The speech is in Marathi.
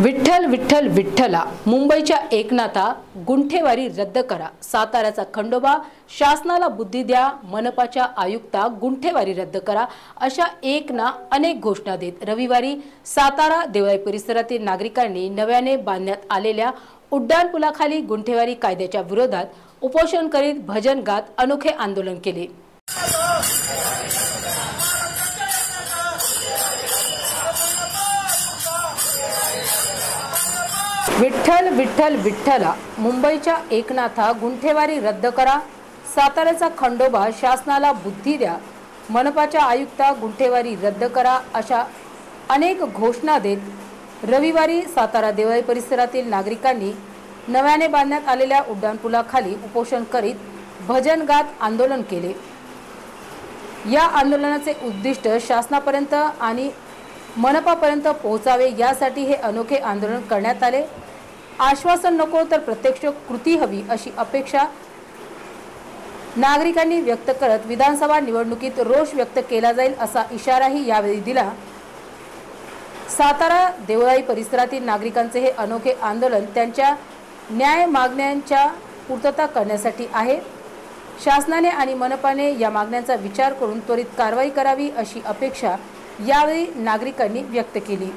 विठ्ठल विठ्ठल विठ्ठला. मुंबईच्या एकनाथा गुंठेवारी रद्द करा. साताऱ्याचा खंडोबा शासनाला बुद्धी द्या मनपाच्या आयुक्ता गुंठेवारी रद्द करा. अशा एक ना अनेक घोषणा देत रविवारी सातारा देवळाई परिसरातील नागरिकांनी नव्याने बांधण्यात आलेल्या उड्डाणपुलाखाली गुंठेवारी कायद्याच्या विरोधात उपोषण करीत भजन गात अनोखे आंदोलन केले. विठ्ठल विठ्ठल विठ्ठला. मुंबईच्या एकनाथा गुंठेवारी रद्द करा. साताऱ्याचा खंडोबा शासनाला बुद्धी द्या. मनपाच्या आयुक्ता गुंठेवारी रद्द करा अशा अनेक घोषणा देत रविवारी सातारा देवळी परिसरातील नागरिकांनी नव्याने बांधण्यात आलेल्या उड्डाणपुलाखाली उपोषण करीत भजन गात आंदोलन केले. या आंदोलनाचे उद्दिष्ट शासनापर्यंत आणि मनपापर्यंत पोहोचावे यासाठी हे अनोखे आंदोलन करण्यात आले. आश्वासन नको तर प्रत्यक्ष कृती हवी अशी अपेक्षा नागरिकांनी व्यक्त करत विधानसभा निवडणुकीत रोष व्यक्त केला जाईल असा इशाराही यावेळी दिला. सातारा देवळाई परिसरातील नागरिकांचे हे अनोखे आंदोलन त्यांच्या न्याय मागण्यांच्या पूर्तता करण्यासाठी आहे. शासनाने आणि मनपाने या मागण्यांचा विचार करून त्वरित कारवाई करावी अशी अपेक्षा यावेळी नागरिकांनी व्यक्त केली.